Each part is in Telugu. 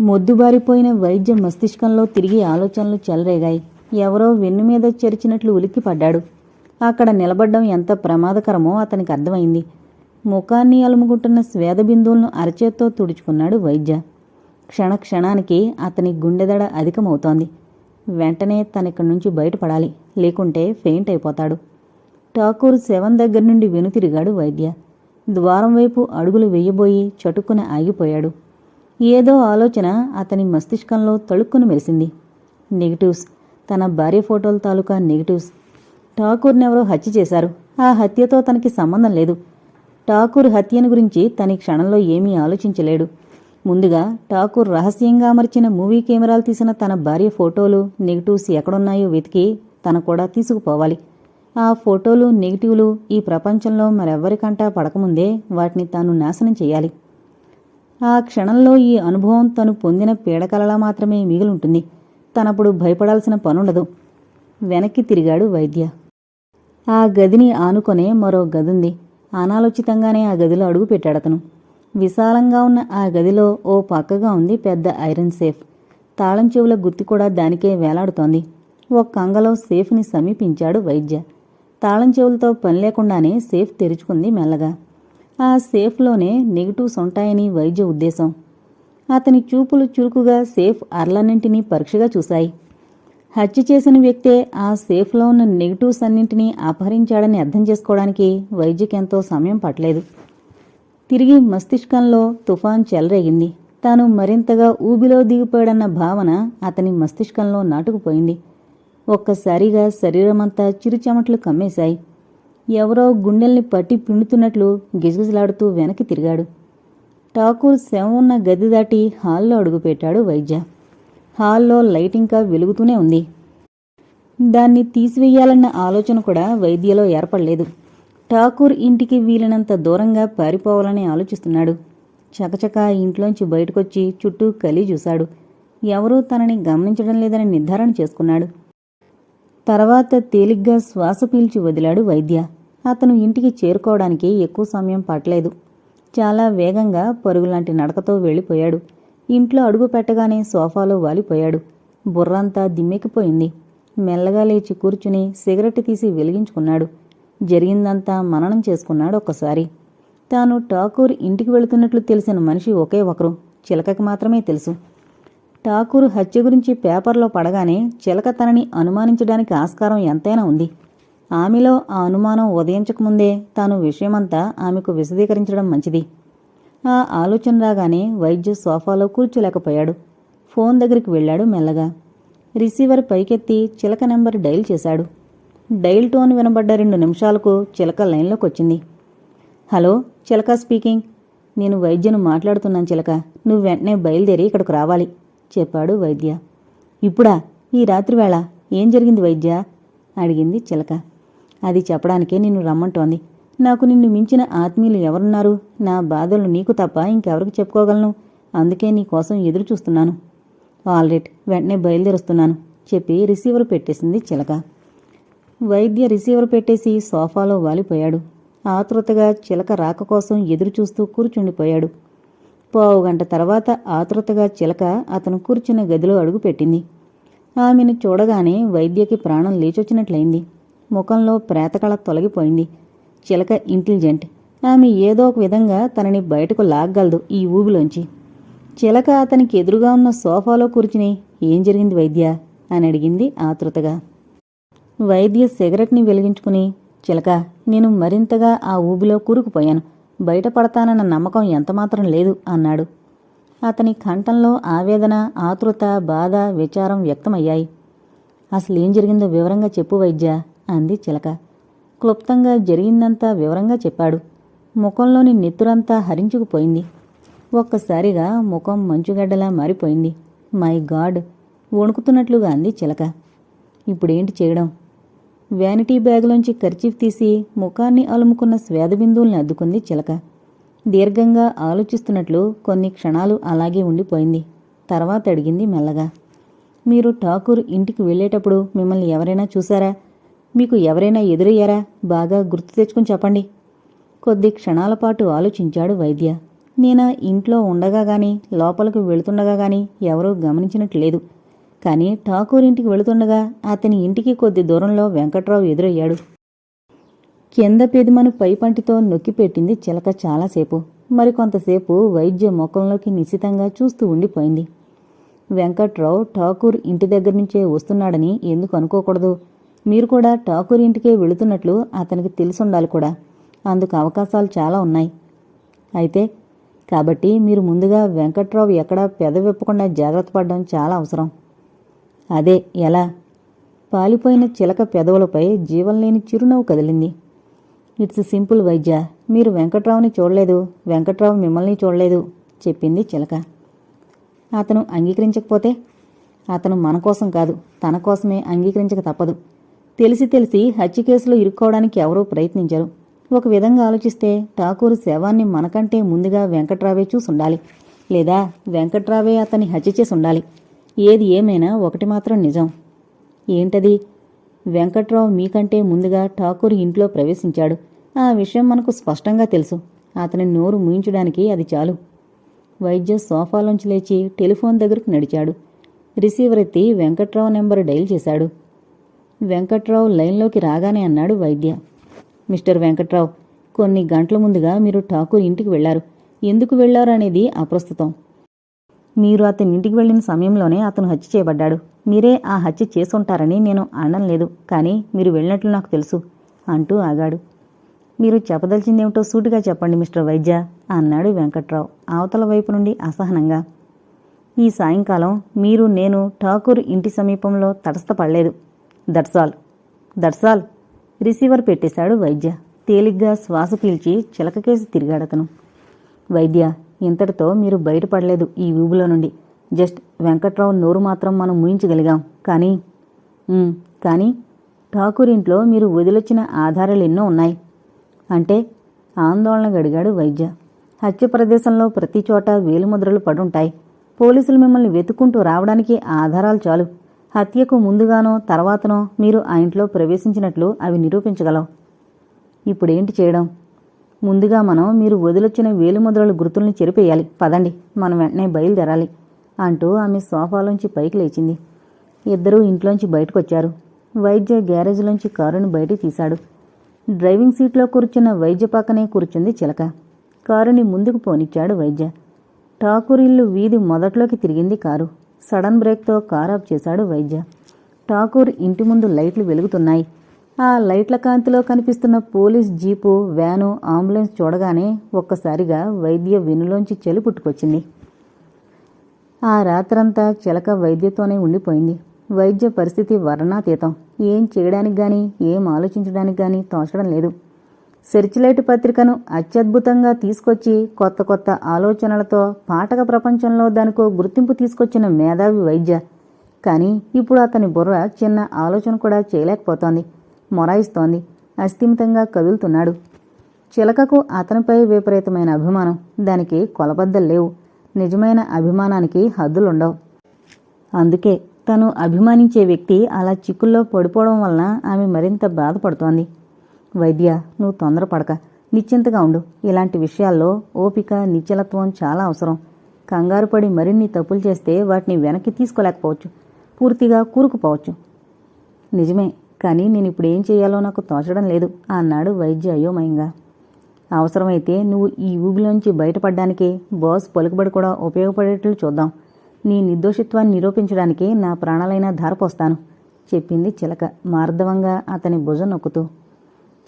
మొద్దుబారిపోయిన వైద్య మస్తిష్కంలో తిరిగి ఆలోచనలు చెలరేగాయి. ఎవరో వెన్ను మీద చెరిచినట్లు ఉలిక్కి పడ్డాడు అక్కడ నిలబడ్డం ఎంత ప్రమాదకరమో అతనికి అర్థమైంది. ముఖాన్ని అలుముకుంటున్న స్వేద బిందువులను అరచేత్తో తుడుచుకున్నాడు వైద్య. క్షణ క్షణానికి అతని గుండెదడ అధికమవుతోంది. వెంటనే తనిక్కడి నుంచి బయటపడాలి. లేకుంటే ఫెయింట్ అయిపోతాడు. ఠాకూర్ శవం దగ్గర నుండి వెనుతిరిగాడు వైద్య. ద్వారం వైపు అడుగులు వేయబోయి చటుక్కున ఆగిపోయాడు. ఏదో ఆలోచన అతని మస్తిష్కంలో తళుక్కును మెరిసింది. నెగిటివ్స్. తన భార్య ఫోటోల తాలూకా నెగిటివ్స్. ఠాకూర్నెవరో హత్య చేశారు. ఆ హత్యతో తనకి సంబంధం లేదు. ఠాకూర్ హత్యను గురించి తన క్షణంలో ఏమీ ఆలోచించలేడు. ముందుగా ఠాకూర్ రహస్యంగా అమర్చిన మూవీ కెమెరాలు తీసిన తన భార్య ఫోటోలు నెగిటివ్స్ ఎక్కడున్నాయో వెతికి తన కూడా తీసుకుపోవాలి. ఆ ఫోటోలు నెగిటివ్లు ఈ ప్రపంచంలో మరెవ్వరికంటా పడకముందే వాటిని తాను నాశనం చేయాలి. ఆ క్షణంలో ఈ అనుభవం తను పొందిన పీడకలలా మాత్రమే మిగిలుంటుంది. తనప్పుడు భయపడాల్సిన పనుండదు. వెనక్కి తిరిగాడు వైద్య. ఆ గదిని ఆనుకొనే మరో గదుంది. అనాలోచితంగానే ఆ గదిలో అడుగు పెట్టాడతను. విశాలంగా ఉన్న ఆ గదిలో ఓ పక్కగా ఉంది పెద్ద ఐరన్ సేఫ్. తాళం చెవుల గుత్తి కూడా దానికే వేలాడుతోంది. ఓ కంగలో సేఫ్ని సమీపించాడు వైద్య. తాళం చెవులతో పని లేకుండానే సేఫ్ తెరుచుకుంది మెల్లగా. ఆ సేఫ్లోనే నెగిటివ్స్ ఉంటాయని వైద్య ఉద్దేశం. అతని చూపులు చురుకుగా సేఫ్ అర్లన్నింటినీ పరీక్షగా చూశాయి. హత్య చేసిన వ్యక్తే ఆ సేఫ్లో ఉన్న నెగిటివ్స్ అన్నింటినీ అపహరించాడని అర్థం చేసుకోవడానికి వైద్యకెంతో సమయం పట్టలేదు. తిరిగి మస్తిష్కంలో తుఫాన్ చెలరేగింది. తాను మరింతగా ఊబిలో దిగిపోయాడన్న భావన అతని మస్తిష్కంలో నాటుకుపోయింది. ఒక్కసారిగా శరీరమంతా చిరుచెమట్లు కమ్మేశాయి. ఎవరో గుండెల్ని పట్టి పిండుతున్నట్లు గిజగిజలాడుతూ వెనక్కి తిరిగాడు. ఠాకూర్ శవం ఉన్న గది దాటి హాల్లో అడుగుపెట్టాడు వైద్య. హాల్లో లైట్ ఇంకా వెలుగుతూనే ఉంది. దాన్ని తీసివేయాలన్న ఆలోచన కూడా వైద్యలో ఏర్పడలేదు. ఠాకూర్ ఇంటికి వీలైనంత దూరంగా పారిపోవాలని ఆలోచిస్తున్నాడు. చకచక ఇంట్లోంచి బయటకొచ్చి చుట్టూ కలి చూశాడు. ఎవరూ తనని గమనించడం లేదని నిర్ధారణ చేసుకున్నాడు. తర్వాత తేలిగ్గా శ్వాస పీల్చి వదిలాడు వైద్య. అతను ఇంటికి చేరుకోవడానికి ఎక్కువ సమయం పట్టలేదు. చాలా వేగంగా పరుగులాంటి నడకతో వెళ్ళిపోయాడు. ఇంట్లో అడుగు పెట్టగానే సోఫాలో వాలిపోయాడు. బుర్రంతా దిమ్మెక్కిపోయింది. మెల్లగా లేచి కూర్చుని సిగరెట్ తీసి వెలిగించుకున్నాడు. జరిగిందంతా మననం చేసుకున్నాడు ఒక్కసారి. తాను ఠాకూర్ ఇంటికి వెళుతున్నట్లు తెలిసిన మనిషి ఒకే ఒకరు. చిలకకి మాత్రమే తెలుసు. ఠాకూర్ హత్య గురించి పేపర్లో పడగానే చిలక తనని అనుమానించడానికి ఆస్కారం ఎంతైనా ఉంది. ఆమెలో ఆ అనుమానం ఉదయించకముందే తాను విషయమంతా ఆమెకు విశదీకరించడం మంచిది. ఆ ఆలోచన రాగానే వైద్యు సోఫాలో కూర్చోలేకపోయాడు. ఫోన్ దగ్గరికి వెళ్ళాడు మెల్లగా. రిసీవర్ పైకెత్తి చిలక నెంబర్ డైల్ చేశాడు. డైల్ టోన్ వినబడ్డ రెండు నిమిషాలకు చిలక లైన్లోకి వచ్చింది. హలో చిలక స్పీకింగ్. నేను వైద్యను మాట్లాడుతున్నాను చిలక. నువ్వు వెంటనే బయలుదేరి ఇక్కడికి రావాలి చెప్పాడు వైద్య. ఇప్పుడా? ఈ రాత్రివేళ ఏం జరిగింది వైద్య? అడిగింది చిలక. అది చెప్పడానికే నిన్ను రమ్మంటోంది. నాకు నిన్ను మించిన ఆత్మీయులు ఎవరున్నారు? నా బాధలు నీకు తప్ప ఇంకెవరికి చెప్పుకోగలను? అందుకే నీ కోసం ఎదురు చూస్తున్నాను. ఆల్రెడీ వెంటనే బయలుదేరుస్తున్నాను చెప్పి రిసీవర్ పెట్టేసింది చిలక. వైద్య రిసీవర్ పెట్టేసి సోఫాలో వాలిపోయాడు. ఆతృతగా చిలక రాక కోసం ఎదురు చూస్తూ కూర్చుండిపోయాడు. పావు గంట తర్వాత ఆతృతగా చిలక అతను కూర్చున్న గదిలో అడుగుపెట్టింది ఆమెను చూడగానే వైద్యకి ప్రాణం లేచొచ్చినట్లయింది. ముఖంలో ప్రేతకళ తొలగిపోయింది. చిలక ఇంటెలిజెంట్. ఆమె ఏదో ఒక విధంగా తనని బయటకు లాగ్గలదు ఈ ఊబిలోంచి. చిలక అతనికి ఎదురుగా ఉన్న సోఫాలో కూర్చుని ఏం జరిగింది వైద్య? అని అడిగింది ఆతృతగా. వైద్య సిగరెట్ని వెలిగించుకుని చిలక నేను మరింతగా ఆ ఊబిలో కూరుకుపోయాను. బయటపడతానన్న నమ్మకం ఎంతమాత్రం లేదు అన్నాడు. అతని కంఠంలో ఆవేదన ఆతృత బాధ విచారం వ్యక్తమయ్యాయి. అసలు ఏం జరిగిందో వివరంగా చెప్పు వైద్య అంది చిలక. క్లుప్తంగా జరిగిందంతా వివరంగా చెప్పాడు. ముఖంలోని నెత్తురంతా హరించుకుపోయింది. ఒక్కసారిగా ముఖం మంచుగడ్డలా మారిపోయింది. My God! వణుకుతున్నట్లుగా అంది చిలక. ఇప్పుడేంటి చేయడం? వ్యానిటీ బ్యాగ్లోంచి ఖర్చీఫ్ తీసి ముఖాన్ని అలుముకున్న స్వేద బిందువుల్ని అద్దుకుంది చిలక. దీర్ఘంగా ఆలోచిస్తున్నట్లు కొన్ని క్షణాలు అలాగే ఉండిపోయింది. తర్వాత అడిగింది మెల్లగా. మీరు ఠాకూర్ ఇంటికి వెళ్ళేటప్పుడు మిమ్మల్ని ఎవరైనా చూశారా? మీకు ఎవరైనా ఎదురయ్యారా? బాగా గుర్తు తెచ్చుకుని చెప్పండి. కొద్ది క్షణాల పాటు ఆలోచించాడు వైద్య. నేను ఇంట్లో ఉండగా గాని లోపలికి వెళుతుండగా గాని ఎవరూ గమనించినట్లు లేదు కానీ ఠాకూర్ ఇంటికి వెళుతుండగా అతని ఇంటికి కొద్ది దూరంలో వెంకట్రావు ఎదురయ్యాడు. కింద పెదిమను పైపంటితో నొక్కిపెట్టింది చిలక చాలాసేపు. మరికొంతసేపు వైద్య ముఖంలోకి నిశితంగా చూస్తూ ఉండిపోయింది. వెంకట్రావు ఠాకూర్ ఇంటి దగ్గర నుంచే వస్తున్నాడని ఎందుకు అనుకోకూడదు? మీరు కూడా ఠాకూర్ ఇంటికే వెళుతున్నట్లు అతనికి తెలుసుండాలి కూడా. అందుకు అవకాశాలు చాలా ఉన్నాయి. అయితే కాబట్టి మీరు ముందుగా వెంకట్రావు ఎక్కడా పెదవిప్పకుండా జాగ్రత్త పడడం చాలా అవసరం. అదే ఎలా? పాలిపోయిన చిలక పెదవులపై జీవంలేని చిరునవ్వు కదిలింది. ఇట్స్ సింపుల్ వైద్య. మీరు వెంకట్రావుని చూడలేదు. వెంకట్రావు మిమ్మల్ని చూడలేదు చెప్పింది చిలక. అతను అంగీకరించకపోతే? అతను మన కోసం కాదు. తన కోసమే అంగీకరించక తప్పదు. తెలిసి తెలిసి హత్య కేసులో ఇరుక్కోవడానికి ఎవరూ ప్రయత్నించరు. ఒక విధంగా ఆలోచిస్తే ఠాకూర్ శవాన్ని మనకంటే ముందుగా వెంకట్రావే చూసుండాలి లేదా వెంకట్రావే అతన్ని హత్య చేసి ఉండాలి. ఏది ఏమైనా ఒకటి మాత్రం నిజం. ఏంటది? వెంకట్రావు మీకంటే ముందుగా ఠాకూర్ ఇంట్లో ప్రవేశించాడు. ఆ విషయం మనకు స్పష్టంగా తెలుసు. అతని నోరు ముయించడానికి అది చాలు. వైద్య సోఫాలోంచి లేచి టెలిఫోన్ దగ్గరకు నడిచాడు. రిసీవర్ ఎత్తి వెంకట్రావు నెంబర్ డైల్ చేశాడు. వెంకట్రావు లైన్లోకి రాగానే అన్నాడు వైద్య. మిస్టర్ వెంకట్రావు కొన్ని గంటల ముందుగా మీరు ఠాకూర్ ఇంటికి వెళ్ళారు. ఎందుకు వెళ్ళారనేది అప్రస్తుతం. మీరు అతని ఇంటికి వెళ్ళిన సమయంలోనే అతను హత్య చేయబడ్డాడు. మీరే ఆ హత్య చేసుంటారని నేను అనడం లేదు కానీ మీరు వెళ్ళినట్లు నాకు తెలుసు అంటూ ఆగాడు. మీరు చెప్పదలిచిందేమిటో సూటిగా చెప్పండి మిస్టర్ వైద్య అన్నాడు వెంకట్రావు అవతల వైపు నుండి అసహనంగా. ఈ సాయంకాలం మీరు నేను ఠాకూర్ ఇంటి సమీపంలో తటస్థపడలేదు. దట్సాల్ దట్సాల్ రిసీవర్ పెట్టేశాడు వైద్య. తేలిగ్గా శ్వాస పీల్చి చిలకకేసి తిరిగాడతను వైద్య ఇంతటితో మీరు బయటపడలేదు ఈ ఊబులో నుండి. జస్ట్ వెంకట్రావు నోరు మాత్రం మనం ముయించగలిగాం. కానీ కానీ ఠాకూర్ ఇంట్లో మీరు వదిలొచ్చిన ఆధారాలు ఎన్నో ఉన్నాయి. అంటే ఆందోళన గడిగాడు వైద్య. హత్య ప్రదేశంలో ప్రతి చోట వేలుముద్రలు పడుంటాయి. పోలీసులు మిమ్మల్ని వెతుక్కుంటూ రావడానికి ఆధారాలు చాలు. హత్యకు ముందుగానో తర్వాతనో మీరు ఆ ఇంట్లో ప్రవేశించినట్లు అవి నిరూపించగలవు. ఇప్పుడేంటి చేయడం? ముందుగా మనం మీరు వదిలొచ్చిన వేలుముద్రల గుర్తుల్ని చెరిపేయాలి. పదండి మనం వెంటనే బయలుదేరాలి అంటూ ఆమె సోఫాలోంచి పైకి లేచింది. ఇద్దరూ ఇంట్లోంచి బయటకొచ్చారు. వైద్య గ్యారేజ్లోంచి కారుని బయటికి తీశాడు. డ్రైవింగ్ సీట్లో కూర్చున్న వైద్య పక్కనే కూర్చుంది చిలక. కారుని ముందుకు పోనిచ్చాడు వైద్య. ఠాకూరిల్లు వీధి మొదట్లోకి తిరిగింది కారు. సడన్ బ్రేక్తో కార్ ఆఫ్ చేశాడు వైద్య. ఠాకూర్ ఇంటి ముందు లైట్లు వెలుగుతున్నాయి. ఆ లైట్ల కాంతిలో కనిపిస్తున్న పోలీస్ జీపు వ్యాను అంబులెన్స్ చూడగానే ఒక్కసారిగా వైద్య వెనులోంచి చలి పుట్టుకొచ్చింది. ఆ రాత్రంతా చిలక వైద్యతోనే ఉండిపోయింది. వైద్య పరిస్థితి వర్ణాతీతం ఏం చేయడానికి కానీ ఏం ఆలోచించడానికి కానీ తోచడం లేదు. సెర్చిలైట్ పత్రికను అత్యద్భుతంగా తీసుకొచ్చి కొత్త కొత్త ఆలోచనలతో పాఠక ప్రపంచంలో దానికో గుర్తింపు తీసుకొచ్చిన మేధావి వైద్య. కానీ ఇప్పుడు అతని బుర్ర చిన్న ఆలోచన కూడా చేయలేకపోతోంది. మొరాయిస్తోంది. అస్థిమితంగా కదులుతున్నాడు. చిలకకు అతనిపై విపరీతమైన అభిమానం. దానికి కొలబద్దలు లేవు. నిజమైన అభిమానానికి హద్దులుండవు. అందుకే తను అభిమానించే వ్యక్తి అలా చిక్కుల్లో పడిపోవడం వలన ఆమె మరింత బాధపడుతోంది. వైద్య నువ్వు తొందరపడక నిశ్చింతగా ఉండు. ఇలాంటి విషయాల్లో ఓపిక నిశ్చలత్వం చాలా అవసరం. కంగారు పడి మరిన్ని తప్పులు చేస్తే వాటిని వెనక్కి తీసుకోలేకపోవచ్చు. పూర్తిగా కూరుకుపోవచ్చు. నిజమే కానీ నేను ఇప్పుడు ఏం చేయాలో నాకు తోచడం లేదు అన్నాడు వైద్య అయోమయంగా. అవసరమైతే నువ్వు ఈ ఊబిలోంచి బయటపడ్డానికి బాస్ పలుకుబడి కూడా ఉపయోగపడేట్లు చూద్దాం. నీ నిర్దోషిత్వాన్ని నిరూపించడానికి నా ప్రాణాలైనా ధారపోస్తాను చెప్పింది చిలక మార్ధవంగా అతని భుజం నొక్కుతూ.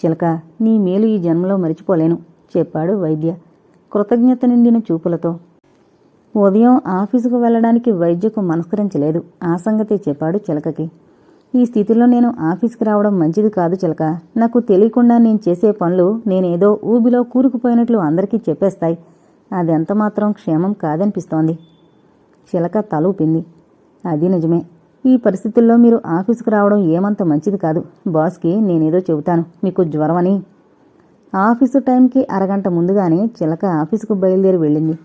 చిలక నీ మేలు ఈ జన్మలో మరిచిపోలేను చెప్పాడు వైద్య. కృతజ్ఞత నిండిన చూపులతో. ఉదయం ఆఫీసుకు వెళ్ళడానికి వైద్యకు మనస్కరించలేదు ఆ సంగతి చెప్పాడు చిలకకి. ఈ స్థితిలో నేను ఆఫీస్కి రావడం మంచిది కాదు చిలక. నాకు తెలియకుండా నేను చేసే పనులు నేనేదో ఊబిలో కూరుకుపోయినట్లు అందరికీ చెప్పేస్తాయి. అది ఎంత మాత్రం క్షేమం కాదనిపిస్తోంది. చిలక తలూపింది. అది నిజమే. ఈ పరిస్థితుల్లో మీరు ఆఫీసుకు రావడం ఏమంత మంచిది కాదు. బాస్కి నేనేదో చెబుతాను. మీకు జ్వరమని. ఆఫీసు టైంకి అరగంట ముందుగానే చిలక ఆఫీసుకు బయలుదేరి వెళ్ళింది.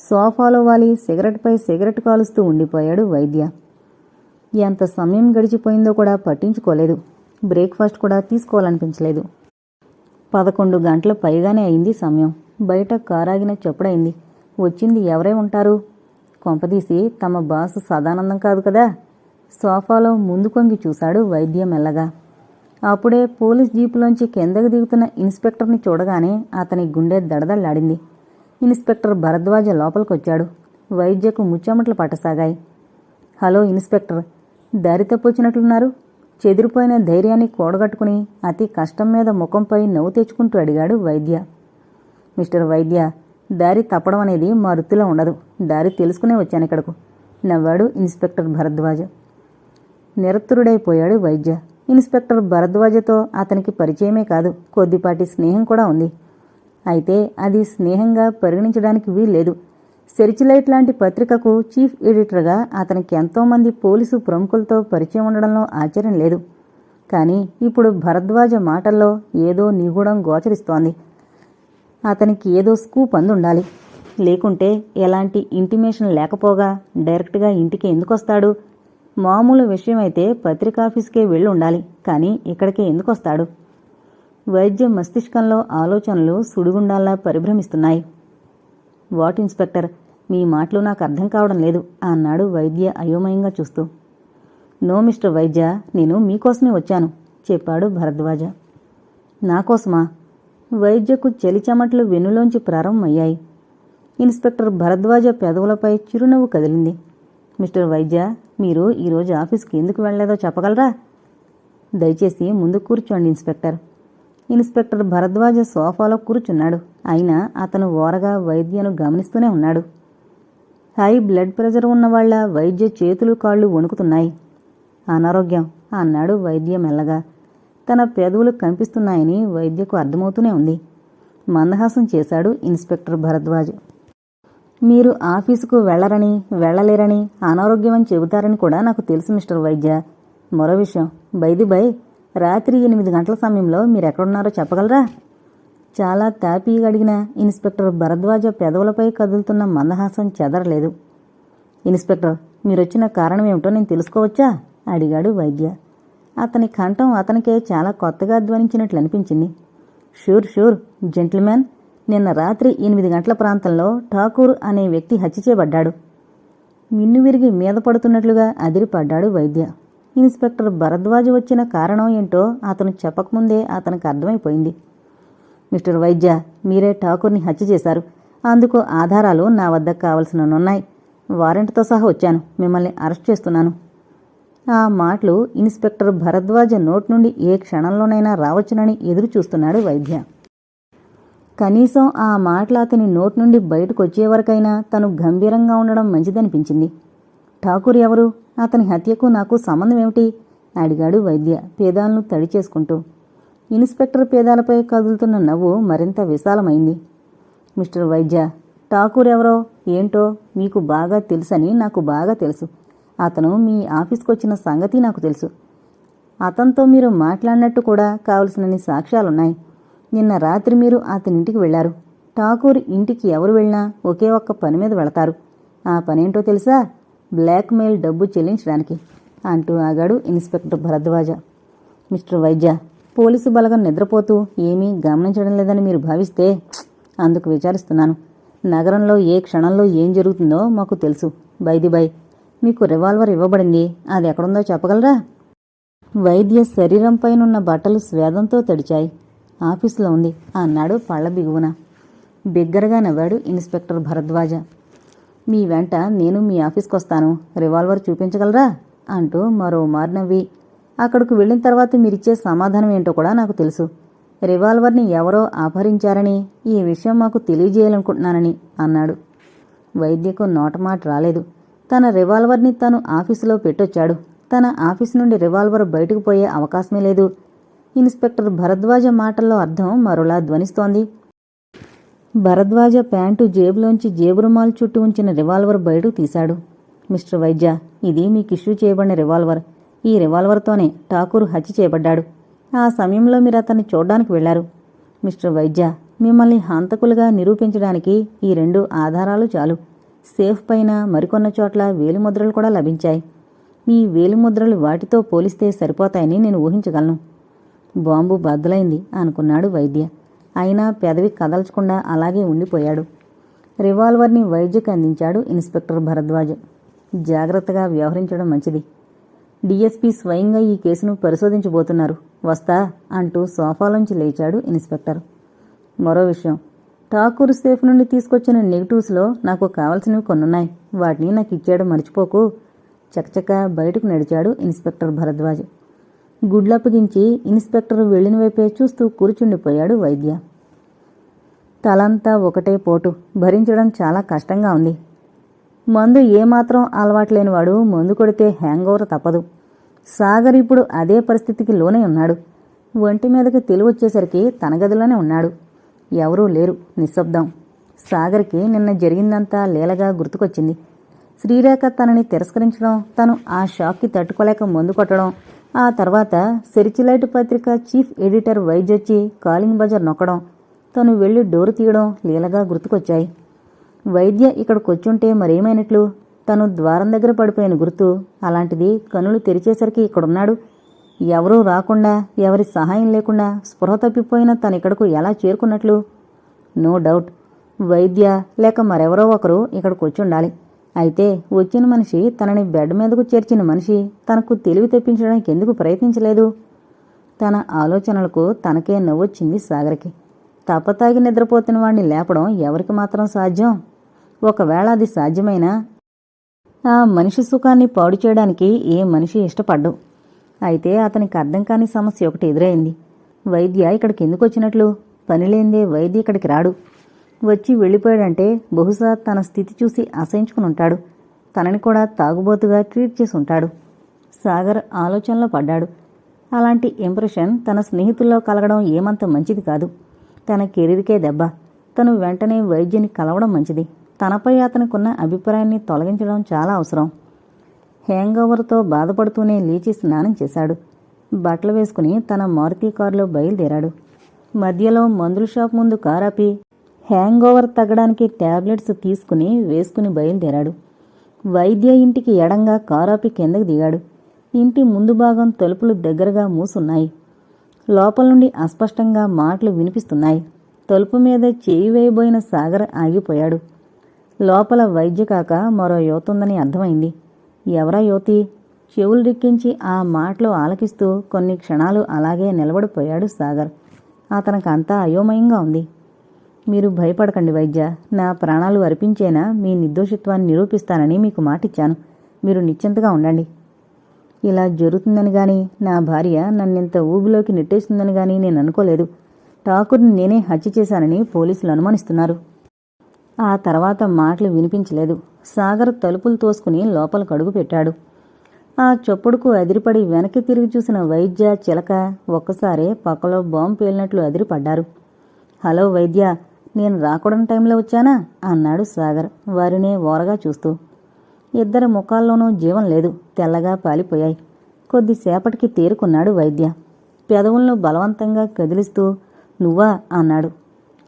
సోఫాలో వాలి సిగరెట్పై సిగరెట్ కాలుస్తూ ఉండిపోయాడు వైద్య. ఎంత సమయం గడిచిపోయిందో కూడా పట్టించుకోలేదు. బ్రేక్ఫాస్ట్ కూడా తీసుకోవాలనిపించలేదు. పదకొండు గంటల పైగానే అయింది సమయం. బయట కారాగిన చెప్పుడైంది. వచ్చింది ఎవరై ఉంటారు? కొంపదీసి తమ బాస్ సదానందం కాదు కదా? సోఫాలో ముందు కొంగి చూశాడు వైద్య మెల్లగా. అప్పుడే పోలీస్ జీపులోంచి కిందకు దిగుతున్న ఇన్స్పెక్టర్ని చూడగానే అతని గుండె దడదళ్ళాడింది ఇన్స్పెక్టర్ భరద్వాజ లోపలికొచ్చాడు. వైద్యకు ముచ్చెమటలు పట్టసాగాయి. హలో ఇన్స్పెక్టర్ దారి తప్పొచ్చినట్లున్నారు? చెదిరిపోయిన ధైర్యాన్ని కూడగట్టుకుని అతి కష్టం మీద ముఖంపై నవ్వు తెచ్చుకుంటూ అడిగాడు వైద్య. మిస్టర్ వైద్య దారి తప్పడం అనేది మా వృత్తిలో ఉండదు. దారి తెలుసుకునే వచ్చాను ఇక్కడకు నవ్వాడు ఇన్స్పెక్టర్ భరద్వాజ. నిరత్తురుడైపోయాడు వైద్య. ఇన్స్పెక్టర్ భరద్వాజతో అతనికి పరిచయమే కాదు కొద్దిపాటి స్నేహం కూడా ఉంది. అయితే అది స్నేహంగా పరిగణించడానికి వీల్లేదు. సెర్చిలైట్ లాంటి పత్రికకు చీఫ్ ఎడిటర్గా అతనికి ఎంతోమంది పోలీసు ప్రముఖులతో పరిచయం ఉండడంలో ఆశ్చర్యం లేదు. కానీ ఇప్పుడు భరద్వాజ మాటల్లో ఏదో నిగూఢం గోచరిస్తోంది. అతనికి ఏదో స్కూప్ అందుండాలి. లేకుంటే ఎలాంటి ఇంటిమేషన్ లేకపోగా డైరెక్ట్గా ఇంటికి ఎందుకొస్తాడు? మామూలు విషయమైతే పత్రికాఫీస్కే వెళ్ళి ఉండాలి కానీ ఇక్కడికే ఎందుకొస్తాడు? వైద్య మస్తిష్కంలో ఆలోచనలు సుడిగుండాల్లా పరిభ్రమిస్తున్నాయి. What inspector? మీ మాటలు నాకు అర్థం కావడం లేదు అన్నాడు వైద్య అయోమయంగా చూస్తూ. నో మిస్టర్ వైద్య నేను మీకోసమే వచ్చాను చెప్పాడు భరద్వాజ. నాకోసమా వైద్యకు చలిచమట్లు వెన్నులోంచి ప్రారంభమయ్యాయి. ఇన్స్పెక్టర్ భరద్వాజ పెదవులపై చిరునవ్వు కదిలింది. మిస్టర్ వైద్య మీరు ఈరోజు ఆఫీస్కి ఎందుకు వెళ్ళలేదో చెప్పగలరా? దయచేసి ముందు కూర్చోండి ఇన్స్పెక్టర్. ఇన్స్పెక్టర్ భరద్వాజ సోఫాలో కూర్చున్నాడు. అయినా అతను ఓరగా వైద్యను గమనిస్తూనే ఉన్నాడు. హై బ్లడ్ ప్రెషర్ ఉన్నవాళ్ళ వైద్య చేతులు కాళ్ళు వణుకుతున్నాయి. అనారోగ్యం అన్నాడు వైద్య మెల్లగా. తన పెదవులు కంపిస్తున్నాయని వైద్యకు అర్థమవుతూనే ఉంది. మందహాసం చేశాడు ఇన్స్పెక్టర్ భరద్వాజ్. మీరు ఆఫీసుకు వెళ్ళరని వెళ్ళలేరని అనారోగ్యమని చెబుతారని కూడా నాకు తెలుసు మిస్టర్ వైద్య. మరో విషయం. బైది బై రాత్రి ఎనిమిది గంటల సమయంలో మీరు ఎక్కడున్నారో చెప్పగలరా? చాలా తాపీగా అడిగిన ఇన్స్పెక్టర్ భరద్వాజ పెదవులపై కదులుతున్న మందహాసం చెదరలేదు. ఇన్స్పెక్టర్ మీరొచ్చిన కారణం ఏమిటో నేను తెలుసుకోవచ్చా? అడిగాడు వైద్య. అతని కంఠం అతనికే చాలా కొత్తగా ధ్వనించినట్లు అనిపించింది. షూర్ షూర్ జెంటిల్మ్యాన్ నిన్న రాత్రి ఎనిమిది గంటల ప్రాంతంలో ఠాకూర్ అనే వ్యక్తి హత్య చేయబడ్డాడు. మిన్ను విరిగి మీద పడుతున్నట్లుగా అదిరిపడ్డాడు వైద్య. ఇన్స్పెక్టర్ భరద్వాజ్ వచ్చిన కారణం ఏంటో అతను చెప్పకముందే అతనికి అర్థమైపోయింది. మిస్టర్ వైద్య మీరే ఠాకూర్ని హత్య చేశారు. అందుకు ఆధారాలు నా వద్ద కావలసిననున్నాయి. వారెంట్తో సహా వచ్చాను. మిమ్మల్ని అరెస్ట్ చేస్తున్నాను. ఆ మాటలు ఇన్స్పెక్టర్ భరద్వాజ నోట్ నుండి ఏ క్షణంలోనైనా రావచ్చునని ఎదురు చూస్తున్నాడు వైద్య. కనీసం ఆ మాటలు అతని నోట్ నుండి బయటకొచ్చేవరకైనా తను గంభీరంగా ఉండడం మంచిదనిపించింది. ఠాకూర్ ఎవరు? అతని హత్యకు నాకు సంబంధం ఏమిటి? అడిగాడు వైద్య పేదాలను తడి చేసుకుంటూ. ఇన్స్పెక్టర్ పేదాలపై కదులుతున్న నవ్వు మరింత విశాలమైంది. మిస్టర్ వైద్య ఠాకూర్ ఎవరో? ఏంటో మీకు బాగా తెలుసని నాకు బాగా తెలుసు. అతను మీ ఆఫీస్కి వచ్చిన సంగతి నాకు తెలుసు. అతనితో మీరు మాట్లాడినట్టు కూడా కావలసినన్ని సాక్ష్యాలున్నాయి. నిన్న రాత్రి మీరు అతని ఇంటికి వెళ్ళారు. ఠాకూర్ ఇంటికి ఎవరు వెళ్ళినా ఒకే ఒక్క పని మీద వెళతారు. ఆ పనేంటో తెలుసా? బ్లాక్మెయిల్ డబ్బు చెల్లించడానికి అంటూ ఆగాడు inspector Bharadwaj. Mister Vaidya police బలగం నిద్రపోతూ ఏమీ గమనించడం లేదని మీరు భావిస్తే అందుకు విచారిస్తున్నాను. నగరంలో ఏ క్షణంలో ఏం జరుగుతుందో మాకు తెలుసు. By the by. మీకు రివాల్వర్ ఇవ్వబడింది. అది ఎక్కడుందో చెప్పగలరా? వైద్య శరీరంపైనున్న బట్టలు స్వేదంతో తడిచాయి. ఆఫీసులో ఉంది. అన్నాడు పళ్ళ బిగువున. బిగ్గరగా నవ్వాడు ఇన్స్పెక్టర్ భరద్వాజ. మీ వెంట నేను మీ ఆఫీస్కి వస్తాను రివాల్వర్ చూపించగలరా? అంటూ మరో మారు నవ్వి. అక్కడికి వెళ్ళిన తర్వాత మీరిచ్చే సమాధానం ఏంటో కూడా నాకు తెలుసు. రివాల్వర్ని ఎవరో అపహరించారని ఈ విషయం మాకు తెలియజేయాలనుకుంటున్నానని అన్నాడు. వైద్యకు నోటమాట రాలేదు. తన రివాల్వర్ని తను ఆఫీసులో పెట్టొచ్చాడు. తన ఆఫీసు నుండి రివాల్వర్ బయటకు పోయే అవకాశమే లేదు. ఇన్స్పెక్టర్ భరద్వాజ మాటల్లో అర్థం మరోలా ధ్వనిస్తోంది. భరద్వాజ ప్యాంటు జేబులోంచి జేబు రుమాలు చుట్టూ ఉంచిన రివాల్వర్ బయటకు తీశాడు. మిస్టర్ వైద్య ఇది మీకు ఇష్యూ చేయబడిన రివాల్వర్. ఈ రివాల్వర్తోనే ఠాకూర్ హత్య చేయబడ్డాడు. ఆ సమయంలో మీరు అతన్ని చూడ్డానికి వెళ్ళారు మిస్టర్ వైద్య మిమ్మల్ని హంతకులుగా నిరూపించడానికి ఈ రెండు ఆధారాలు చాలు. సేఫ్ పైన మరికొన్న చోట్ల వేలిముద్రలు కూడా లభించాయి. మీ వేలిముద్రలు వాటితో పోలిస్తే సరిపోతాయని నేను ఊహించగలను. బాంబు బద్దలైంది అనుకున్నాడు వైద్య. అయినా పెదవి కదల్చకుండా అలాగే ఉండిపోయాడు. రివాల్వర్ని వైద్యకు అందించాడు ఇన్స్పెక్టర్ భరద్వాజ్. జాగ్రత్తగా వ్యవహరించడం మంచిది. డీఎస్పీ స్వయంగా ఈ కేసును పరిశోధించబోతున్నారు. వస్తా అంటూ సోఫాలోంచి లేచాడు ఇన్స్పెక్టర్. మరో విషయం. ఠాకూర్ సేఫ్ నుండి తీసుకొచ్చిన నెగిటివ్స్లో నాకు కావలసినవి కొన్నున్నాయి. వాటిని నాకు ఇచ్చాడు మర్చిపోకు. చకచక బయటకు నడిచాడు ఇన్స్పెక్టర్ భరద్వాజ్. గుడ్లప్పగించి ఇన్స్పెక్టర్ వెళ్ళిన వైపే చూస్తూ కూర్చుండిపోయాడు వైద్య. తలంతా ఒకటే పోటు. భరించడం చాలా కష్టంగా ఉంది. మందు ఏమాత్రం అలవాటు లేనివాడు మందు కొడితే హ్యాంగోవర్ తప్పదు. సాగర్ ఇప్పుడు అదే పరిస్థితికి లోనే ఉన్నాడు. ఒంటి మీదకి తెలివొచ్చేసరికి తన గదిలోనే ఉన్నాడు. ఎవరూ లేరు. నిశ్శబ్దం. సాగర్కి నిన్న జరిగిందంతా లీలగా గుర్తుకొచ్చింది. శ్రీరేఖ తనని తిరస్కరించడం తను ఆ షాక్కి తట్టుకోలేక మందు కొట్టడం ఆ తర్వాత సెర్చిలైట్ పత్రిక చీఫ్ ఎడిటర్ వైద్యొచ్చి కాలింగ్ బజార్ నొక్కడం. తను వెళ్ళి డోరు తీయడం లీలగా గుర్తుకొచ్చాయి. వైద్య ఇక్కడికొచ్చుంటే మరేమైనట్లు? తను ద్వారం దగ్గర పడిపోయిన గుర్తు. అలాంటిది కనులు తెరిచేసరికి ఇక్కడున్నాడు. ఎవరూ రాకుండా ఎవరి సహాయం లేకుండా స్పృహ తప్పిపోయిన తను ఇక్కడకు ఎలా చేరుకున్నట్లు? No doubt. వైద్య లేక మరెవరో ఒకరు ఇక్కడికి వచ్చుండాలి అయితే వచ్చిన మనిషి తనని బెడ్ మీదకు చేర్చిన మనిషి తనకు తెలివి తెప్పించడానికి ఎందుకు ప్రయత్నించలేదు? తన ఆలోచనలకు తనకే నవ్వొచ్చింది సాగర్కి. తప్పతాగి నిద్రపోతున్న వాడిని లేపడం ఎవరికి మాత్రం సాధ్యం? ఒకవేళ అది సాధ్యమైనా ఆ మనిషి సుఖాన్ని పాడు చేయడానికి ఏ మనిషి ఇష్టపడ్డు? అయితే అతనికి అర్థం కాని సమస్య ఒకటి ఎదురైంది. వైద్య ఇక్కడికి ఎందుకు వచ్చినట్లు? పనిలేందే వైద్య ఇక్కడికి రాడు. వచ్చి వెళ్ళిపోయాడంటే బహుశా తన స్థితి చూసి అసహించుకుని ఉంటాడు. తనని కూడా తాగుబోతుగా ట్రీట్ చేసి ఉంటాడు. సాగర్ ఆలోచనలో పడ్డాడు. అలాంటి ఇంప్రెషన్ తన స్నేహితుల్లో కలగడం ఏమంత మంచిది కాదు. తన కెరీర్కే దెబ్బ. తను వెంటనే వైద్యుని కలవడం మంచిది. తనపై అతనికున్న అభిప్రాయాన్ని తొలగించడం చాలా అవసరం. హ్యాంగ్ ఓవర్తో బాధపడుతూనే లేచి స్నానం చేశాడు. బట్టలు వేసుకుని తన మారుతి కారులో బయలుదేరాడు. మధ్యలో మందుల షాప్ ముందు కారాపి హ్యాంగ్ ఓవర్ తగ్గడానికి టాబ్లెట్స్ తీసుకుని వేసుకుని బయలుదేరాడు. వైద్య ఇంటికి ఎడంగా కారాపి కిందకి దిగాడు. ఇంటి ముందు భాగం తలుపులు దగ్గరగా మూసున్నాయి. లోపల నుండి అస్పష్టంగా మాటలు వినిపిస్తున్నాయి. తలుపు మీద చేయి వేయబోయిన సాగర్ ఆగిపోయాడు. లోపల వైద్య కాక మరో యువత ఉందని అర్థమైంది. ఎవరా యువతి? చెవులు రిక్కించి ఆ మాటలు ఆలకిస్తూ కొన్ని క్షణాలు అలాగే నిలబడిపోయాడు సాగర్. అతనికంతా అయోమయంగా ఉంది. మీరు భయపడకండి వైద్య. నా ప్రాణాలు అర్పించేనా మీ నిర్దోషిత్వాన్ని నిరూపిస్తానని మీకు మాటిచ్చాను. మీరు నిశ్చింతగా ఉండండి. ఇలా జరుగుతుందని గాని నా భార్య నన్నింత ఊబిలోకి నెట్టేస్తుందని గాని నేను అనుకోలేదు. ఠాకూర్ని నేనే హత్య చేశానని పోలీసులు అనుమానిస్తున్నారు. ఆ తర్వాత మాటలు వినిపించలేదు. సాగర్ తలుపులు తోసుకుని లోపల అడుగు పెట్టాడు. ఆ చొప్పుడుకు అదిరిపడి వెనక్కి తిరిగి చూసిన వైద్య చిలక ఒక్కసారే పక్కలో బాంబు పేలినట్లు అదిరిపడ్డారు. హలో వైద్య నేను రాకూడని టైంలో వచ్చానా? అన్నాడు సాగర్ వారినే ఓరగా చూస్తూ. ఇద్దరి ముఖాల్లోనూ జీవం లేదు. తెల్లగా పాలిపోయాయి. కొద్దిసేపటికి తేరుకున్నాడు వైద్య. పెదవులను బలవంతంగా కదిలిస్తూ నువ్వా? అన్నాడు.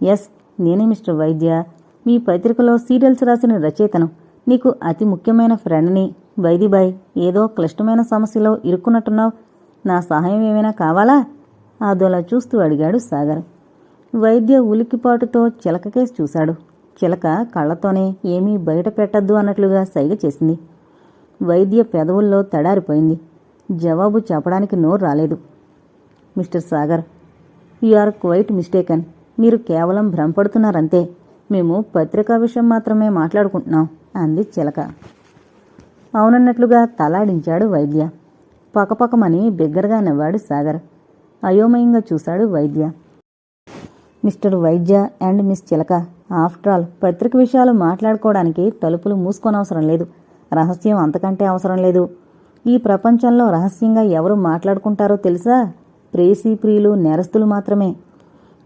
ఎస్ నేనే మిస్టర్ వైద్య. మీ పత్రికలో సీరియల్స్ రాసిన రచయితను. నీకు అతి ముఖ్యమైన ఫ్రెండ్ని. వైదిబాయ్ ఏదో క్లిష్టమైన సమస్యలో ఇరుక్కున్నట్టున్నావు. నా సహాయం ఏమైనా కావాలా? అదోలా చూస్తూ అడిగాడు సాగర్. వైద్య ఉలిక్కిపాటుతో చిలకకేసి చూశాడు. చిలక కళ్ళతోనే ఏమీ బయట పెట్టద్దు అన్నట్లుగా సైగ చేసింది. వైద్య పెదవుల్లో తడారిపోయింది. జవాబు చెప్పడానికి నోరు రాలేదు. Mister Sagar you are quite mistaken. మీరు కేవలం భ్రమపడుతున్నారంతే. మేము పత్రికా విషయం మాత్రమే మాట్లాడుకుంటున్నాం అంది చిలక. అవునన్నట్లుగా తలాడించాడు వైద్య. పకపకమని బిగ్గరగా నవ్వాడు సాగర్. అయోమయంగా చూశాడు Vaidya. Mister Vaidya and miss Chilaka. After all పత్రిక విషయాలు మాట్లాడుకోవడానికి తలుపులు మూసుకోనవసరం లేదు. రహస్యం అంతకంటే అవసరం లేదు. ఈ ప్రపంచంలో రహస్యంగా ఎవరు మాట్లాడుకుంటారో తెలుసా? ప్రేసి ప్రియులు నేరస్తులు మాత్రమే.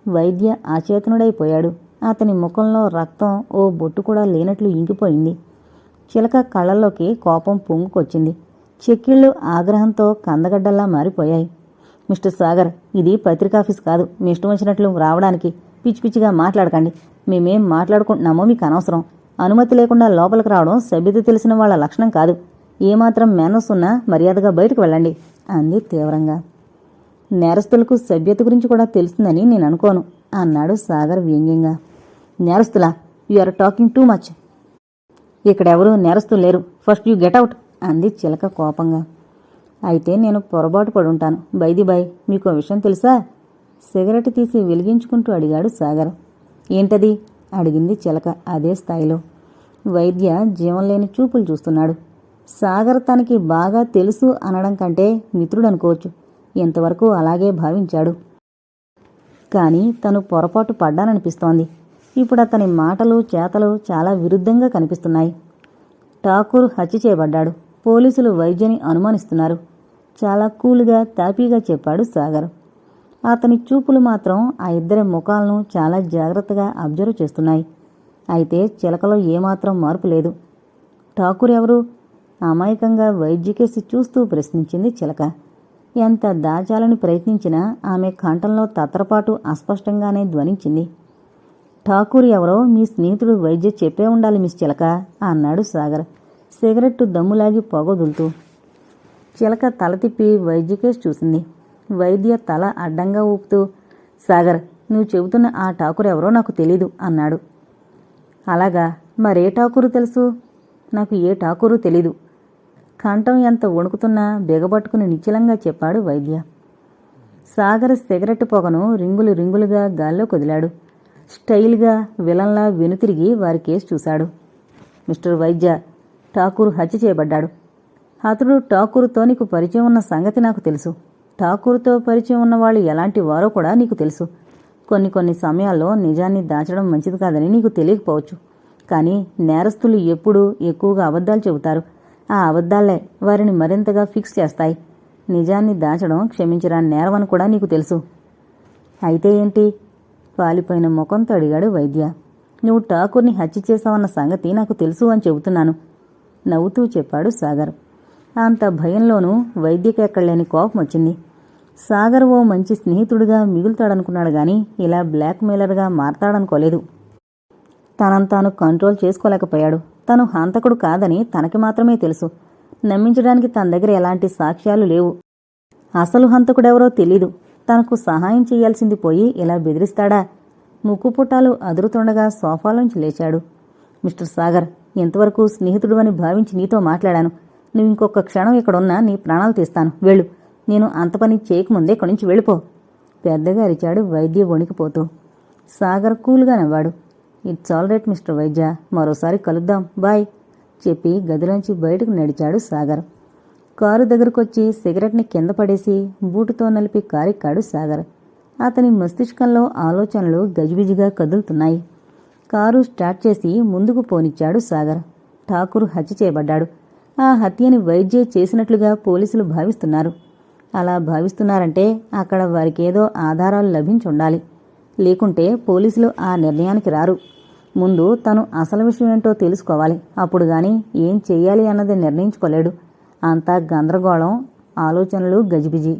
వైద్య అచేతనుడైపోయాడు. అతని ముఖంలో రక్తం ఓ బొట్టు కూడా లేనట్లు ఇంకిపోయింది. చిలక కళ్ళల్లోకి కోపం పొంగుకొచ్చింది. చెక్కిళ్ళు ఆగ్రహంతో కందగడ్డల్లా మారిపోయాయి. మిస్టర్ సాగర్ ఇది పత్రికాఫీస్ కాదు. మీ ఇష్టం వచ్చినట్లు రావడానికి పిచ్చి పిచ్చిగా మాట్లాడకండి. మేమేం మాట్లాడుకుంటున్నామో మీకు అనవసరం. అనుమతి లేకుండా లోపలికి రావడం సభ్యత తెలిసిన వాళ్ళ లక్షణం కాదు. ఏమాత్రం మేనస్ ఉన్నా మర్యాదగా బయటకు వెళ్ళండి అంది తీవ్రంగా. నేరస్తులకు సభ్యత గురించి కూడా తెలుస్తుందని నేను అనుకోను అన్నాడు సాగర్ వ్యంగ్యంగా. నేరస్తులా? You are talking too much ఇక్కడెవరూ నేరస్తులు లేరు. ఫస్ట్ యూ గెట్ అవుట్ అంది చిలక కోపంగా. అయితే నేను పొరపాటు పడుంటాను. బైది బై మీకు విషయం తెలుసా? సిగరెట్ తీసి వెలిగించుకుంటూ అడిగాడు సాగర్. ఏంటది? అడిగింది చిలక అదే స్థాయిలో. వైద్య జీవం లేని చూపులు చూస్తున్నాడు. సాగర్ తనకి బాగా తెలుసు అనడం కంటే మిత్రుడు అనుకోవచ్చు. ఇంతవరకు అలాగే భావించాడు. కానీ తను పొరపాటు పడ్డాననిపిస్తోంది. ఇప్పుడు అతని మాటలు చేతలు చాలా విరుద్ధంగా కనిపిస్తున్నాయి. ఠాకూర్ హత్య చేయబడ్డాడు. పోలీసులు వైద్యని అనుమానిస్తున్నారు. చాలా కూల్గా తాపీగా చెప్పాడు సాగర్. అతని చూపులు మాత్రం ఆ ఇద్దరి ముఖాలను చాలా జాగ్రత్తగా అబ్జర్వ్ చేస్తున్నాయి. అయితే చిలకలో ఏమాత్రం మార్పు లేదు. ఠాకూర్ ఎవరు? అమాయకంగా వైద్యకేసి చూస్తూ ప్రశ్నించింది చిలక. ఎంత దాచాలని ప్రయత్నించినా ఆమె కంఠంలో తత్రపాటు అస్పష్టంగానే ధ్వనించింది. ఠాకూర్ ఎవరో మీ స్నేహితుడు వైద్య చెప్పే ఉండాలి మిస్ చిలక అన్నాడు సాగర్. సిగరెట్టు దమ్ములాగి పొగదులుతూ చిలక తల తిప్పి వైద్యకేసి చూసింది. వైద్య తల అడ్డంగా ఊపుతూ సాగర్ నువ్వు చెబుతున్న ఆ ఠాకూర్ ఎవరో నాకు తెలీదు అన్నాడు. అలాగా? మరే ఠాకూరు తెలుసు? నాకు ఏ ఠాకూరు తెలీదు. కంఠం ఎంత వణుకుతున్నా బిగబట్టుకుని నిశ్చలంగా చెప్పాడు వైద్య. సాగర్ సిగరెట్ పొగను రింగులు రింగులుగా గాల్లో కొదిలాడు. స్టైల్గా విలన్లా వెనుతిరిగి వారి కేసు చూశాడు. మిస్టర్ వైద్య ఠాకూర్ హత్య చేయబడ్డాడు. అతడు ఠాకూర్తో నీకు పరిచయం ఉన్న సంగతి నాకు తెలుసు. ఠాకూర్తో పరిచయం ఉన్న వాళ్ళు ఎలాంటి వారో కూడా నీకు తెలుసు. కొన్ని కొన్ని సమయాల్లో నిజాన్ని దాచడం మంచిది కాదని నీకు తెలియకపోవచ్చు. కానీ నేరస్తులు ఎప్పుడూ ఎక్కువగా అబద్ధాలు చెబుతారు. ఆ అబద్ధాలే వారిని మరింతగా ఫిక్స్ చేస్తాయి. నిజాన్ని దాచడం క్షమించరాని నేరమని కూడా నీకు తెలుసు. అయితే ఏంటి? పాలిపోయిన ముఖంతో అడిగాడు వైద్య. నువ్వు ఠాకూర్ని హత్య చేశావన్న సంగతి నాకు తెలుసు అని చెబుతున్నాను. నవ్వుతూ చెప్పాడు సాగర్. అంత భయంలోనూ వైద్యకి ఎక్కడలేని కోపం వచ్చింది. సాగర్ ఓ మంచి స్నేహితుడిగా మిగులుతాడనుకున్నాడు గాని ఇలా బ్లాక్మెయిలర్గా మారతాడనుకోలేదు. తనను తాను కంట్రోల్ చేసుకోలేకపోయాడు. తను హంతకుడు కాదని తనకి మాత్రమే తెలుసు. నమ్మించడానికి తన దగ్గర ఎలాంటి సాక్ష్యాలు లేవు. అసలు హంతకుడెవరో తెలీదు. తనకు సహాయం చేయాల్సింది పోయి ఇలా బెదిరిస్తాడా? ముక్కుపుట్టాలు అదురుతుండగా సోఫాలోంచి లేచాడు. మిస్టర్ సాగర్ ఇంతవరకు స్నేహితుడు అని భావించి నీతో మాట్లాడాను. నువ్వు ఇంకొక క్షణం ఇక్కడున్నా నీ ప్రాణాలు తీస్తాను. వెళ్ళు. నేను అంత పని చేయకముందే ఇక్కడి నుంచి వెళ్ళిపో. పెద్దగా అరిచాడు వైద్య వణికిపోతూ సాగర్ కూల్గా నవ్వాడు. ఇట్స్ ఆల్ రైట్ మిస్టర్ వైద్య. మరోసారి కలుద్దాం. బాయ్ చెప్పి గదిలోంచి బయటకు నడిచాడు సాగర్. కారు దగ్గరకొచ్చి సిగరెట్ని కింద పడేసి బూటుతో నలిపి కారెక్కాడు సాగర్. అతని మస్తిష్కంలో ఆలోచనలు గజిబిజిగా కదులుతున్నాయి. కారు స్టార్ట్ చేసి ముందుకు పోనిచ్చాడు సాగర్. ఠాకూర్ హత్య చేయబడ్డాడు. ఆ హత్యని వైద్య చేసినట్లుగా పోలీసులు భావిస్తున్నారు. అలా భావిస్తున్నారంటే అక్కడ వారికేదో ఆధారాలు లభించుండాలి లేకుంటే పోలీసులు ఆ నిర్ణయానికి రారు. ముందు తను అసలు విషయం ఏంటో తెలుసుకోవాలి. అప్పుడు గాని ఏం చెయ్యాలి అన్నది నిర్ణయించుకోలేడు. అంతా గందరగోళం ఆలోచనలు గజిబిజి.